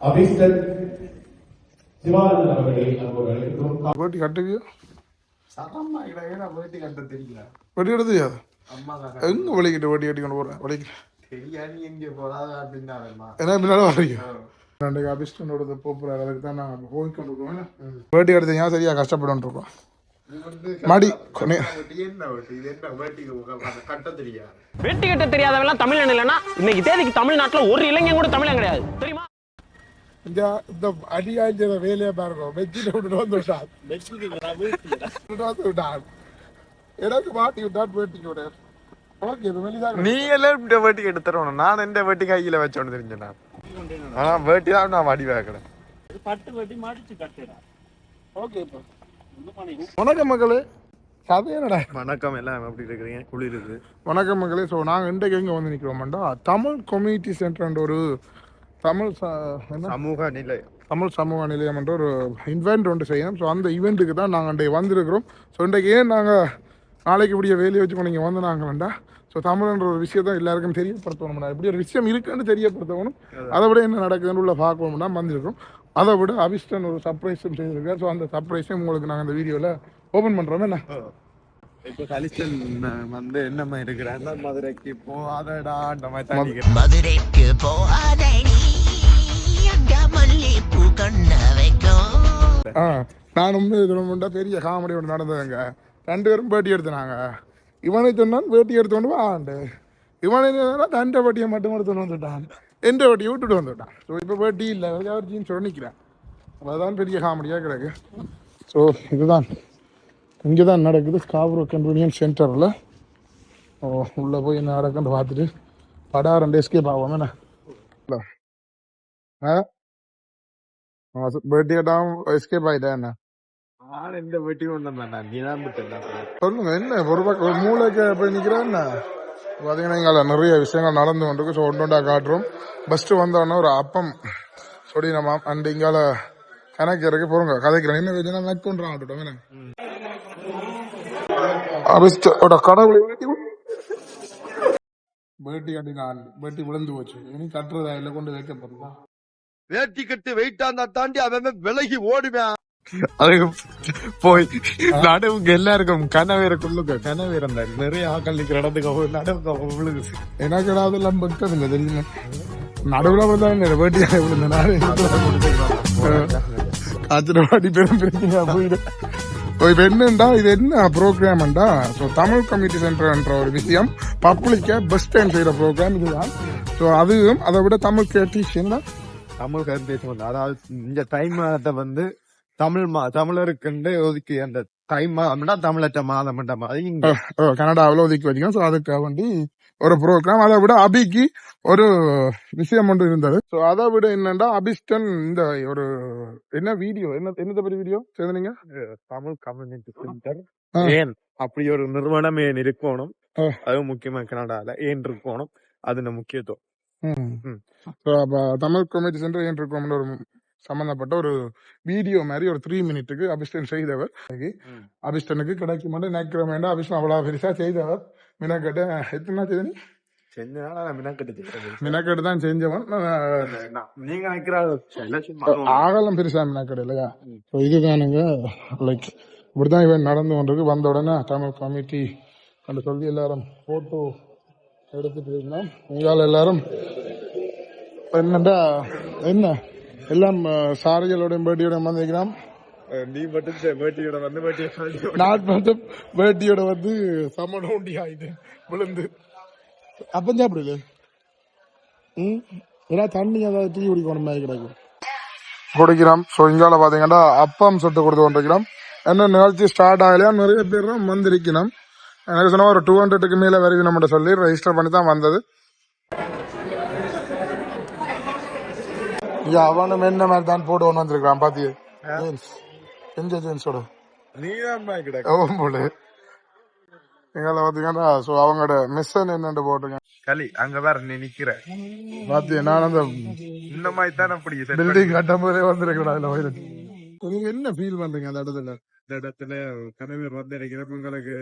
அபிஸ்டன் சிவானந்தன் அவர்களை அன்போடு அழைக்கிறோம் வேட்டி கட்டுவியோ வேட்டி கட்ட தெரியல? வெட்டி எடுத்து தெரியாது அம்மா தான் எங்க வலிக்கிட்டு வெட்டி கட்டி கொண்டு போறேன் வலிக்கு. தெரியாது நீ எங்கே போறாது அப்படின்னாருமா ஏன்னா பின்னால வரீங்க ரெண்டு அபிஸ்டனோட போப்புறாரு அதுக்கு தான் நாங்கள் போய் கொண்டு இருக்கோம் வேட்டி எடுத்தீங்க சரியா இருக்கோம்? மடி வேட்டி கட்ட தெரியாது. வெட்டி கட்ட தெரியாதவெல்லாம் தமிழன் இல்லைன்னா இன்னைக்கு தேதிக்கு தமிழ்நாட்டுல ஒரு இளைஞன் கூட தமிழன் கிடையாது. இந்த இந்த அடியாஞ்சத வேலையை பாருங்க வெச்சிட்டு விட்டுட்டு வந்து விட்டான் விட்டான் எனக்கு மாட்டி விட்டான் வேட்டிக்கு விட ஓகே நீ எல்லாம் இந்த வேட்டி எடுத்து தரணும் நான் இந்த வேட்டி கையில வச்சோன்னு தெரிஞ்சேன் ஆனா வேட்டி தான் நான் வடி வைக்கிறேன் ஓகே இப்போ வணக்கம் மக்களே கதை என்னடா வணக்கம் எல்லாம் எப்படி இருக்கிறீங்க குளிருது வணக்கம் மக்களே ஸோ நாங்கள் இன்றைக்கு எங்கே வந்து நிற்கிறோம்டா தமிழ் கம்யூனிட்டி சென்டர்ன்ற ஒரு தமிழ் சமூக நிலை தமிழ் சமூக நிலையம் என்ற ஒரு இவெண்ட் ஒன்று செய்யணும். ஸோ அந்த ஈவெண்ட்டுக்கு தான் நாங்கள் இன்றைக்கு வந்திருக்கிறோம். ஸோ இன்றைக்கு ஏன் நாங்கள் நாளைக்கு இப்படிய வேலையை வச்சு நீங்கள் வந்து நாங்கள் வேண்டா ஸோ தமிழ்ன்ற ஒரு விஷயத்தை எல்லாருக்கும் தெரியப்படுத்தணும்னா இப்படி ஒரு விஷயம் இருக்குன்னு தெரியப்படுத்தணும். அதை விட என்ன நடக்குதுன்னு உள்ள பார்க்கணும்னா வந்திருக்கோம் அதை விட அபிஷ்டன் ஒரு சர்ப்ரைஸும் செய்திருக்கார் ஸோ அந்த சர்ப்ரைஸையும் உங்களுக்கு நாங்கள் இந்த வீடியோவில் ஓப்பன் பண்ணுறோம் என்ன? இப்போ கலிஸ்டன் வந்து என்னம்மா இருக்கிறாங்க மதுரைக்கு போகாதடா அந்த மாதிரி மதுரைக்கு போகாதே ஆ நானும் இதில் முண்டா பெரிய காமெடி ஒன்று நடந்ததுங்க. ரெண்டு பேரும் பேட்டி எடுத்துனாங்க. இவனை சொன்னான் பேட்டி எடுத்து வாண்டு இவனை சொன்னால் தண்டை வட்டியை மட்டும் எடுத்துன்னு வந்துட்டான். எந்த வட்டியை விட்டுட்டு வந்துட்டான். ஸோ இப்போ பேட்டி இல்லை. அவர் ஜீன்ஸ் நிற்கிறேன் அதுதான் பெரிய காமெடியாக கிடக்கு. ஸோ இதுதான். இங்கே தான் நடக்குது ஸ்காப்ரோ கன்வீனியன்ஸ் சென்டரில் ஓ உள்ளே போய் என்ன நடக்குன்னு பார்த்துட்டு படா ரெண்டு எஸ்கேப் ஆகும் என்ன? ஆ பேட்டி கேட்டால் எஸ்கேப் ஆகிட்டேன் என்ன நான் இந்த வேட்டி கொண்டு வந்தேன் நீ தான் சொல்லுங்க என்ன ஒரு பக்கம் மூளைக்கு போய் நிக்கிறா என்ன பார்த்தீங்கன்னா இங்கே நிறைய விஷயங்கள் நடந்து கொண்டிருக்கு ஸோ ஒன்று ஒன்றா காட்டுறோம் ஃபஸ்ட்டு வந்தோடனே ஒரு அப்பம் சொல்லி நம்ம அண்ட் இங்கால கணக்கு இருக்கு போறோங்க கதைக்கிறேன் என்ன வச்சுன்னா மேக் பண்ணுறான் ஆட்டுட்டோம் என்ன கடவுளை வேட்டி வேட்டி கட்டினான் வேட்டி விழுந்து போச்சு இனி கட்டுறதா இல்லை கொண்டு வைக்கப்படுறதா வேட்டி கட்டு வெயிட்டாந்தா தாண்டி அவன் விலகி ஓடுவேன். அதுக்கு போய் நடுவுக்கு எல்லாருக்கும் கனவு இருக்குள்ளுக்கு கனவு இருந்தார் நிறைய ஆக்கள் நிக்கிற இடத்துக்கு நடுவுக்கு எனக்கு ஏதாவது எல்லாம் பக்தது தெரியுங்க தெரியுமா? நடுவில் விழுந்தா விழுந்த காய்ச்சல் பெரும் பிரச்சனையா போயிடு. இப்போ இது என்னண்டா? இது என்ன ப்ரோக்ராம்ண்டா ஸோ தமிழ் கம்யூனிட்டி சென்டர்ன்ற ஒரு விஷயம். பப்ளிக்காக பெஸ்ட் டைம் செய்கிற ப்ரோக்ராம் இதுதான். ஸோ அதுவும் அதை விட தமிழ் கிரியேட்டிஷன் தான். தமிழ் கருத்து அதாவது இந்த தை மாதத்தை வந்து தமிழ் மா தமிழருக்குண்டு ஒதுக்கி அந்த தை மாதம்னா தமிழற்ற மாதம் மாதிரி கனடாவில் ஒதுக்கி வச்சுக்கோங்க ஸோ அதுக்காக வேண்டி ஒரு ப்ரோக்ராம் அதை விட அபிக்கு ஒரு விஷயம் ஒன்று இருந்தது. ஸோ அதை விட என்னன்னா அபிஸ்டன் இந்த ஒரு என்ன வீடியோ? என்ன என்னத்தை பற்றி வீடியோ சேர்ந்தீங்க தமிழ் கம்யூனிட்டி சென்டர். ஏன்? அப்படி ஒரு நிறுவனம் ஏன் இருக்கணும். அதுவும் முக்கியமா கனடால ஏன் இருக்கணும்? அதுன முக்கியத்துவம்? ம். ஸோ அப்போ தமிழ் கம்யூனிட்டி சென்டர் ஏன் இருக்கோம்னு ஒரு சம்பந்தப்பட்ட ஒரு வீடியோ மாதிரி ஒரு த்ரீ மினிட்டுக்கு அபிஸ்டன் செய்தவர். ம். அபிஸ்டனுக்கு கிடைக்கும் மட்டும் நினைக்கிற வேண்டாம் அபிஸ்டன் அவ்வளோ பெருசா செய்தவர். மினக்கட்டு எத்தனை செய்த நீ நான் மினக்கட்டு செய்யறது. மினக்கட்டு தான் செஞ்சவன். நீங்க நினைக்கிற ஆகலம் பெருசா மினக்கடு இல்லையா? ஸோ இதுதானுங்க லைக் இப்படிதான் இவன் நடந்து கொண்டிருக்கு. வந்த உடனே தமிழ் கமிட்டி என்று சொல்லி எல்லாரும் போட்டோ எடுத்துட்டு இருந்தோம் உங்களால் எல்லாரும் என்னடா என்ன? எல்லாம் சாரிகளோட பேட்டியோட வந்திருக்கிறோம் நீ மட்டும் வேட்டியோட வந்து வேட்டியோட நான் மட்டும் வேட்டியோட வந்து சமண உண்டி ஆயிட்டு விழுந்து. அப்பம் சாப்பிடுது ம்? ஏன்னா தண்ணி ஏதாவது டீ குடிக்கணும் மாதிரி கிடக்கும் குடிக்கிறோம். ஸோ இங்கால பார்த்தீங்கன்னா அப்பம் சுட்டு கொடுத்து கொண்டிருக்கிறோம். என்ன நிகழ்ச்சி ஸ்டார்ட் ஆகலையா? நிறைய பேர் தான் வந்திருக்கணும் எனக்கு சொன்ன ஒரு டூ ஹண்ட்ரடுக்கு மேலே வரைக்கும் நம்மகிட்ட சொல்லி ரெஜிஸ்டர் பண்ணி தான் வந்தது அவனும் என்ன மாதிரி தான் போட்டு ஒன்று வந்திருக்கான் பாத்தியே? ஜீன்ஸ். எந்த ஜீன்ஸோட போல எங்களை பார்த்தீங்கன்னா ஸோ அவங்களோட மிஷன் என்னன்னு போட்டிருக்கேன். களி அங்க வேற நீ நிக்கிற. பாத்தியா நான் அந்த இந்த மாதிரி தானே அப்படி பில்டிங் கட்டும் போதே அதில் போயிருக்கு நீங்க என்ன ஃபீல் பண்றீங்க அந்த இடத்துல? இந்த இடத்துல கணவர் வந்து இருக்கிறப்ப உங்களுக்கு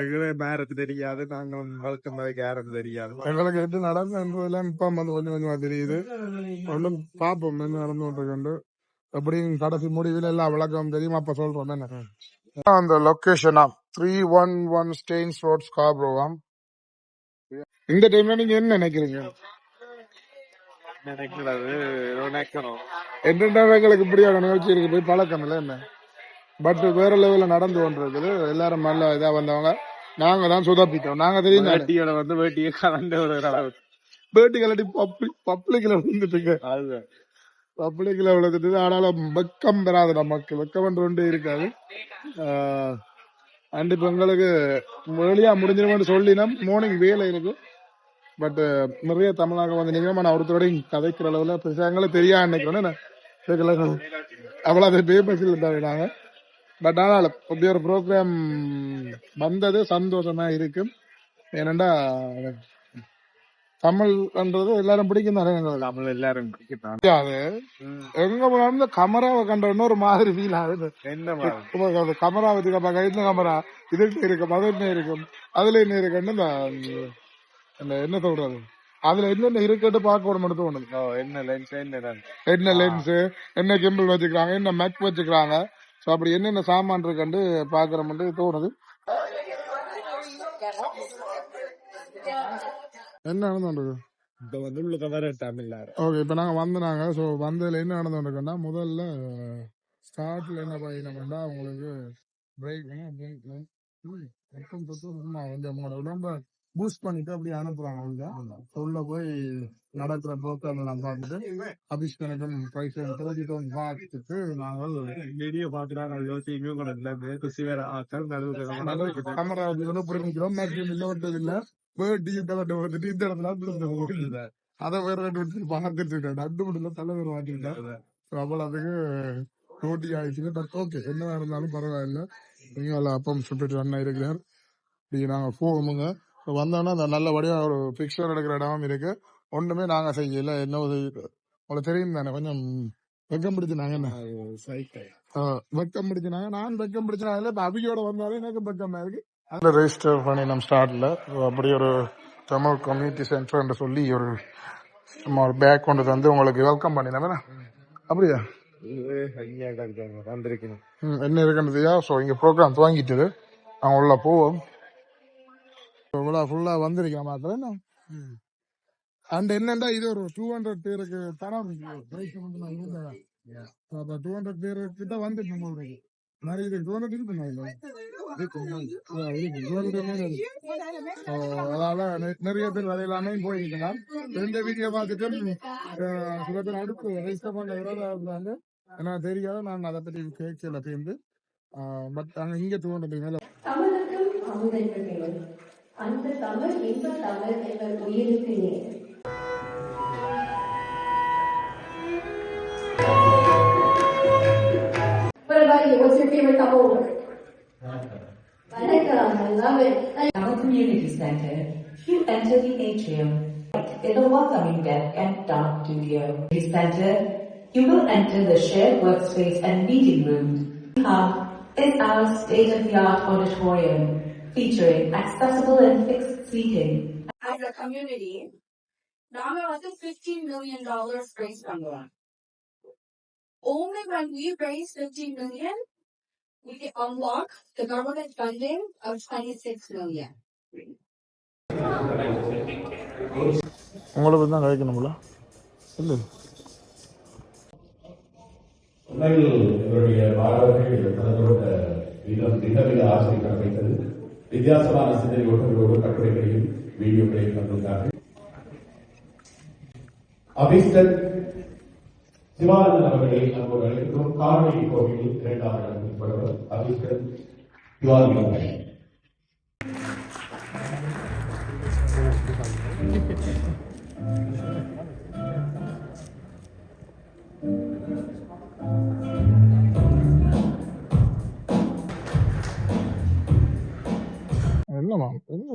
எங்களே நேரத்து தெரியாது நாங்கள் வளர்க்கும் போது யாரும் தெரியாது. எங்களுக்கு எட்டு நடந்து என்பதெல்லாம் இப்ப வந்து கொஞ்சம் கொஞ்சமா தெரியுது. ஒன்றும் பார்ப்போம் என்ன நடந்து கொண்டிருக்கண்டு எப்படியும் கடைசி முடிவில் எல்லாம் விளக்கம் தெரியும். அப்ப சொல்றோம் என்ன? அந்த லொகேஷனா three one one Staines road ஸ்காப்ரோவாம் இந்த டைம்ல நீங்க என்ன நினைக்கிறீங்க? நினைக்கிறது நினைக்கணும். என்னென்ன எங்களுக்கு இப்படியான நிகழ்ச்சி இருக்கு போய் பழக்கம் இல்லை என்ன? பட் வேற லெவல்ல நடந்து கொண்டிருக்குது. எல்லாரும் நல்ல இதா வந்தவங்க. நாங்க தான் சுதப்பிட்டோம். நாங்க தெரியும். வேட்டியோட வந்து வேட்டியை கலந்த ஒரு அளவு பேட்டி கலட்டி பப்ளிக் பப்ளிக்ல வந்துட்டுங்க அதுதான். பப்ளிக்ல விழுந்துட்டு ஆனாலும் வெக்கம் பெறாது நமக்கு. வெக்கம் ஒன்று இருக்காது. அண்ட் இப்ப எங்களுக்கு வெளியா முடிஞ்சிருமென்னு சொல்லினோம். மார்னிங் வேலை இருக்கு பட் நிறைய தமிழாக வந்து நீங்க நான் ஒருத்தரோடையும் கதைக்கிற அளவுல பெருசா எங்களுக்கு தெரியா நினைக்கிறேன் அவ்வளவு பேபஸில் இருந்தாங்க. பட் ஆனால் இப்படி ஒரு ப்ரோக்ராம் வந்தது சந்தோஷமா இருக்கு ஏனண்டா தமிழ்ன்றது எல்லாரும் பிடிக்கும் தானே? தமிழ் எல்லாரும் பிடிக்கிறான் அது எங்க போனாலும் இந்த கமராவை கண்ட ஒரு மாதிரி ஃபீல் ஆகுது. என்ன கமரா வச்சுக்க பார்க்க இந்த கமரா இதுட்டு இருக்கும் அது என்ன இருக்கும் அதுல என்ன இருக்குன்னு இந்த என்ன சொல்றது? அதுல என்னென்ன இருக்குன்னு பார்க்க மட்டும் தோணுது. என்ன லென்ஸ் என்ன? என்ன லென்ஸ் என்ன கிம்பிள் வச்சுக்கிறாங்க என்ன மேக் வச்சுக்கிறாங்க சோ அப்படி என்னென்ன சாமான் இருக்குன்னு பாக்குற மட்டும் தோணுது என்ன நடந்து இப்ப வந்து உள்ள வர தமிழ் ஓகே இப்போ நாங்கள் வந்தனாங்க ஸோ வந்ததுல என்ன நடந்துருக்குன்னா முதல்ல ஸ்டார்ட்ல என்ன பண்ணினோம்னா அவங்களுக்கு பிரேக் வந்து அவங்களோட உடம்ப பூஸ்ட் பண்ணிட்டு அப்படியே அனுப்புறாங்க அவங்க. உள்ள போய் நடக்கிற நான் பார்த்துட்டு அபிஷ் கணக்கும் பிரைஸ் தெரிஞ்சுட்டோம் பார்த்துட்டு நாங்கள் வீடியோ பாக்குறாங்க யோசிக்கவே கூட இல்ல. குசி வேற ஆக்கள் நடுவுக்கு கேமரா வந்து புரிஞ்சுக்கிறோம். மேக்ஸிமம் இல்லை. இல்லை வேர்டி கலட்ட வந்துட்டு இந்த இடத்துல. அதை வேற ரெண்டு விட்டு பார்த்துட்டு நண்டு முடியல தலைவர் மாட்டிக்கிட்டேன் அவ்வளவுக்கு போட்டி ஆயிடுச்சு பட் ஓகே என்ன இருந்தாலும் பரவாயில்ல. நீங்க அப்பம் சுட்டுட்டு அண்ணா இருக்கிறார் நீங்க நாங்க போவோமுங்க. வந்தோன்னா அந்த நல்லபடியா ஒரு பிக்சர் எடுக்கிற இடமும் இருக்கு. ஒண்ணுமே நாங்க செய்யல. என்ன உதவி உங்களுக்கு தெரியும் தானே. கொஞ்சம் வெக்கம் பிடிச்சினாங்க வெக்கம் பிடிச்சினாங்க. நான் வெக்கம் பிடிச்சினாங்க. இப்ப அபியோட வந்தாலும் எனக்கு வெக்கமா இருக்கு. அதில் ரெஜிஸ்டர் பண்ணி நம்ம ஸ்டார்ட்ல அப்படி ஒரு தமிழ் கம்யூனிட்டி சென்டர்ன்னு சொல்லி ஒரு சும்மா ஒரு பேக் கொண்டு வந்து உங்களுக்கு வெல்கம் பண்ணினேன் அப்படியா? என்ன இருக்குன்றதையா ஸோ இங்கே ப்ரோக்ராம் துவங்கிட்டுது. அவங்க உள்ள போவோம். இவ்வளோ ஃபுல்லாக வந்திருக்கேன் மாத்திரம் என்ன? அண்ட் என்னண்டா இது ஒரு டூ ஹண்ட்ரட் பேருக்கு தரம் டூ ஹண்ட்ரட் பேருக்கு தான் வந்துட்டு உங்களுக்கு நிறைய இது டூ ஹண்ட்ரட் இருக்கு அதால நெ- நிறைய பேர் வரையிலாமே போயிருக்கலாம் ரெண்டு வீடியோ பார்த்துட்டு சில பேர் அடுப்பு ரெஜிஸ்டர் பண்ண இருந்தாங்க எனக்கு தெரியாது. நான் அதை பற்றி கேட்கல சேர்ந்து பட் அங்கே இங்கே டூ ஹண்ட்ரட் மேலே அந்த தமிழ் இன்ப தமிழ் எங்கள் உயிருக்கு நேர் What about you? What's your favorite Tamil word? Vanakkam. I love it. Our community center, if you enter the atrium, in the welcoming deck and dark studio. The center, you will enter the shared workspace and meeting room. Hub is our state-of-the-art auditorium featuring accessible and fixed seating As a community, நாம வந்து 15 million dollars raise பண்ணுவோம். Only when we raise 15 million, we can unlock the government funding of 26 million. உங்களை பற்றி தான் கழிக்கணும்ல இல்லை உண்மையில் எங்களுடைய மாணவர்கள் கலந்து கொண்ட விதம் மிக மிக ஆச்சரியமாக வைத்தது வித்தியாசமான சிந்தனை ஓட்டங்களோடு கட்டுரைகளையும் வீடியோக்களையும் தந்திருந்தார்கள் அபிஸ்டர் சிவானந்தன் அவர்களை அன்போடு அழைக்கிறோம் கார்மேலி கோவிலில் இரண்டாவது இடம் உட்படுவர் அபிஸ்டன் சிவானந்தன் அவர்கள்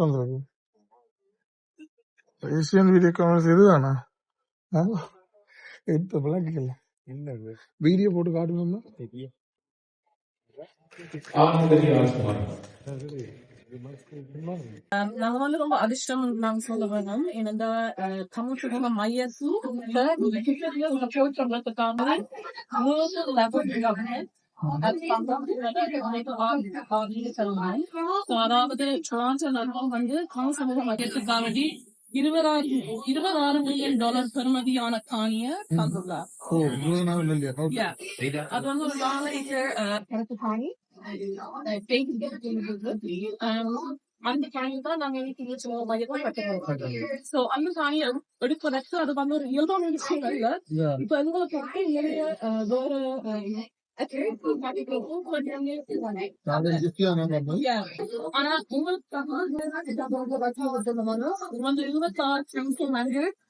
வந்துருக்கு ஏசியன் வீடியோ காமர்ஸ் இதுதானா எடுத்த விளக்கல என்ன வீடியோ போட்டு காட்டணும்னா நாங்க வந்து ரொம்ப அதிர்ஷ்டம் நாங்க சொல்ல வேணும் ஏனென்றா அஹ், தமிழ் சுகம மையத்துல கிட்டத்தட்ட உள்ள போற்றதுக்காக மூணு லெவல் கவர்மெண்ட் அதாவது டொராண்டோ நகரம் வந்து தமிழ் சமூக மையத்துக்காக வேண்டி இருபதாயிரம் மில்லியன் டாலர் பெறுமதியான காணிய தந்துள்ளார். அது வந்து ஒரு நாளைக்கு காணி அந்த காணி தான் நாங்க இன்னைக்கு கட்டுறோம் சோ அந்த காணியை எடுப்பதற்கு அது வந்து ஒரு இயல்பான விஷயம் இல்ல இப்ப எங்களுக்கு Sadece bu arada da bu arada da bu arada da bu arada da bu bu arada da bu arada da bu arada da bu arada da bu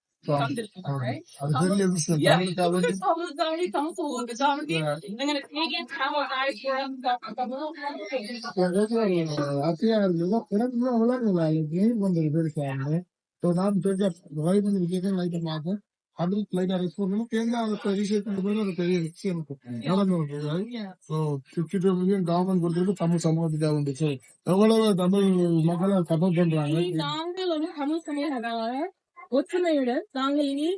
அதுக்கு லைட்டா ரெஸ்பான்ஸ் பண்ணி தேர்ந்தா அந்த ரீசேட் பண்ணி போய் ஒரு பெரிய விஷயம் இருக்கும் நடந்து so sixty two million government கொடுத்துருக்கு தமிழ் சமூகத்துக்காக வந்துச்சு எவ்வளவு தமிழ் மக்களை சப்போர்ட் பண்றாங்க ஒற்றுமையுடன் நாங்கள் இனி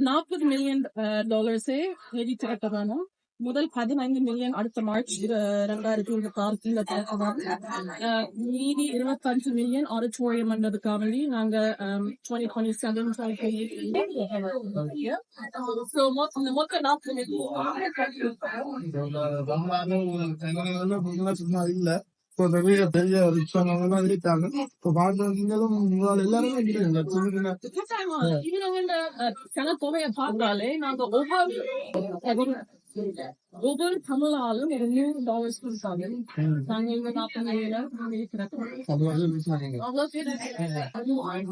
நாற்பது மில்லியன் டாலர்ஸே நிதி முதல் பதினைந்து மில்லியன் அடுத்த மார்ச் ரெண்டாயிரத்தி இருபத்தி கீழே திறக்கலாம் மீதி இருபத்தஞ்சு மில்லியன் ஆடிட்டோரியம் என்றதுக்காக வேண்டி நாங்க டுவெண்ட்டி டுவெண்ட்டி செவன் மொத்த நாற்பது சும்மா இல்ல இப்போ நிறைய பெரிய ரிச்சானவங்க எல்லாம் இருக்காங்க இப்போ பாக்குறவங்களும் உங்களால் எல்லாருமே இருக்கிறீங்க சின்ன சின்ன கட்டாயமா இவங்க சில தொகையை பார்த்தாலே நாங்க ஒவ்வொரு ஒவ்வொரு தமிழாலும் ஒரு நூறு டாலர்ஸ் கொடுத்தாங்க நாங்க இங்க நாற்பது இருக்கிறோம் தமிழ்நாடு இருக்காங்க அவ்வளவு பேர் இருக்காங்க.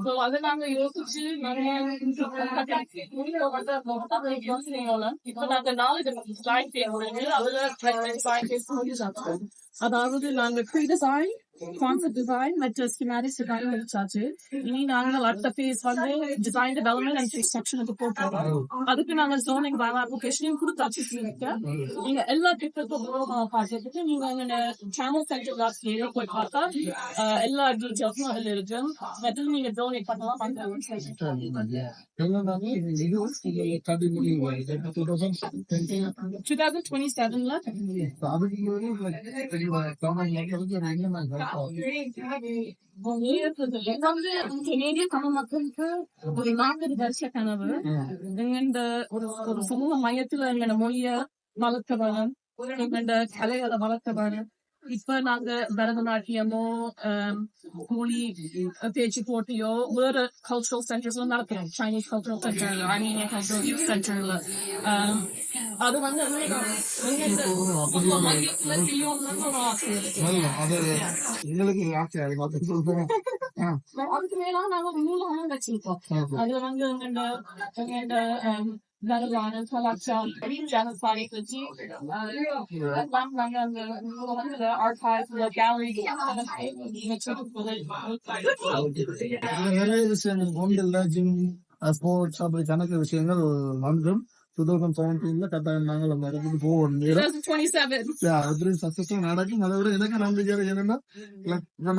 So, அதை நாங்க யோசிச்சு நிறைய இப்ப நாங்க நாலு ஸ்லைட் பேசுறது அதுல slide concept design, like the schematics design with Chachi. We now lot of phase one design development and construction of the port. அதுக்கு நாங்க zoning by application கொடுத்தாச்சு நீங்க எல்லா டிக்கெட்டும் பார்த்துட்டு நீங்க எங்க சேனல் சென்டர் லாஸ்ட்லயே போய் பார்த்தா எல்லா டீட்டெயில்ஸும் அதுல இருக்கு அதுல நீங்க டோனேட் பண்ணலாம் பண்றாங்க 2027ல கனேடிய தமிழ் மக்களுக்கு ஒரு நாற்பது வருஷ கனவு எங்கண்ட ஒரு சமூக மையத்துல எங்கட மொழிய வளர்க்க வேணும் கலைகளை வளர்க்க வேணும் இப்ப நாங்க பரதநாட்டியமோ ஆம், மொழி பேச்சு போட்டியோ வேற கல்ச்சுரல் சென்டர்ஸ்ல நடக்கிறோம் Chinese cultural center Armenian cultural சென்டர்ல அது வந்து எங்கண்ட சமூக மையத்துல செய்யணும்னு ஒரு ஆசை இருக்கு அது எங்களுக்கு ஆசையா இருக்கு அது சொல்றேன் ஆ, அதுக்கு மேல நாங்க ஒரு நூலகம் வச்சிருக்கோம் அதுல வந்து எங்கண்ட எங்கண்ட வரலாறு கலாச்சாரம் ஜனசாலை பற்றி எல்லாம் நாங்க அந்த நூலகத்துல ஆர்கைவ்ல கேலரி இதுல நிறைய விஷயங்கள் ஒன்றில் ஜிம் ஸ்போர்ட்ஸ் அப்படி கணக்கு விஷயங்கள் வந்தும் டூ தௌசண்ட் செவன்டீன்ல கட்டாயம் நாங்கள் அந்த இடத்துக்கு போவோம் நேரம் 2027 நடக்கும் அதை விட எனக்கு நம்பிக்கை என்னன்னா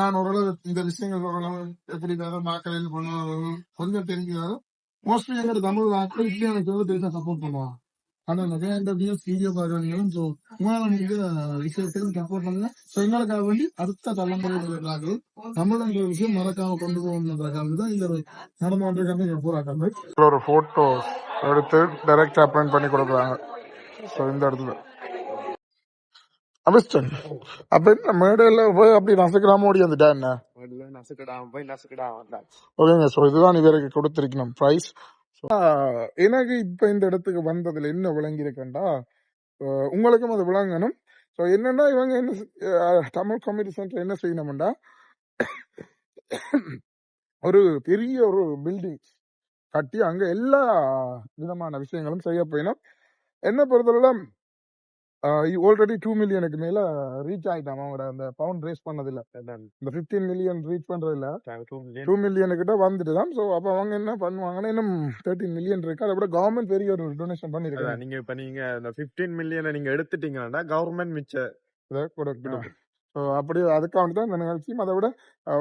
நான் ஓரளவு இந்த விஷயங்கள் எப்படி வேற மாக்களில் பண்ணணும் கொஞ்சம் தெரிஞ்சுக்காது மோஸ்ட்லி எங்க தமிழ் ஆக்டர் இப்படி எனக்கு வந்து பெருசா சப்போர்ட் பண்ணுவான். ஆனா நிறைய இன்டர்வியூஸ் வீடியோ பார்க்கறீங்களும் ஸோ உங்களால நீங்க விஷயத்துக்கு சப்போர்ட் பண்ணுங்க. ஸோ எங்களுக்காக வேண்டி அடுத்த தலைமுறைகளுக்காக தமிழ்ங்கிற விஷயம் மறக்காம கொண்டு போகணுன்றதுக்காக தான் இந்த நடமாட்டு போராட்டம் ஒரு போட்டோ எடுத்து டைரக்ட் அப்ளைன் பண்ணி கொடுக்குறாங்க. ஸோ இந்த இடத்துல. அபிஸ்டன் அப்ப என்ன மேடையில போய் அப்படி நசுக்கிறாம ஓடி வந்துட்டா என்ன நசுக்கிடாம போய் நசுக்கிடாம வந்தாச்சு. ஓகேங்க. ஸோ இதுதான் இவருக்கு கொடுத்திருக்கணும் ப்ரைஸ் எனக்கு இப்ப இந்த இடத்துக்கு வந்ததுல என்ன விளங்கி இருக்கேன்டா அஹ் உங்களுக்கும் அது விளங்கணும். ஸோ என்னன்னா இவங்க என்ன தமிழ் கம்யூனிட்டி சென்டர் என்ன செய்யணும்டா ஒரு பெரிய ஒரு பில்டிங் கட்டி அங்க எல்லா விதமான விஷயங்களும் செய்ய போயிடும் என்ன பொறுத்தவரை ஆல்ரெடி டூ மில்லியனுக்கு மேல ரீச் ஆயிட்டான் அவங்களோட அந்த பவுண்ட் ரேஸ் பண்ணதில்ல. இந்த 15 மில்லியன் ரீச் பண்றதுல டூ மில்லியனு கிட்ட வந்துட்டு தான் ஸோ அப்போ அவங்க என்ன பண்ணுவாங்கன்னா இன்னும் தேர்ட்டின் மில்லியன் இருக்கு. அதை விட கவர்மெண்ட் பெரிய ஒரு டொனேஷன் பண்ணிருக்காங்க. நீங்க இப்ப நீங்க இந்த 15 மில்லியனை நீங்க எடுத்துட்டீங்கன்னா கவர்மெண்ட் மிச்ச ஸோ அப்படி அதுக்காக தான் இந்த நிகழ்ச்சியும் அதை விட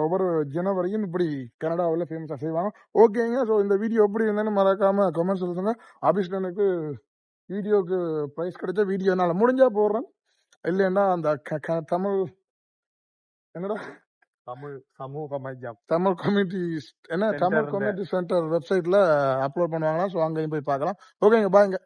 ஒவ்வொரு ஜனவரியும் இப்படி கனடாவில் ஃபேமஸாக செய்வாங்க. ஓகேங்க ஸோ இந்த வீடியோ எப்படி இருந்தேன்னு மறக்காம கமெண்ட் சொல்லுங்க. ஆபிஸ்டனுக்கு வீடியோக்கு ப்ரைஸ் கிடைச்ச வீடியோ என்னால் முடிஞ்சா போடுறேன். இல்லைன்னா அந்த தமிழ் என்னடா? தமிழ் சமூக மையம். தமிழ் கம்யூனிட்டி என்ன? தமிழ் கம்யூனிட்டி சென்டர் வெப்சைட்ல அப்லோட் பண்ணுவாங்களாம் ஸோ அங்கேயும் போய் பார்க்கலாம். ஓகேங்க பாய்ங்க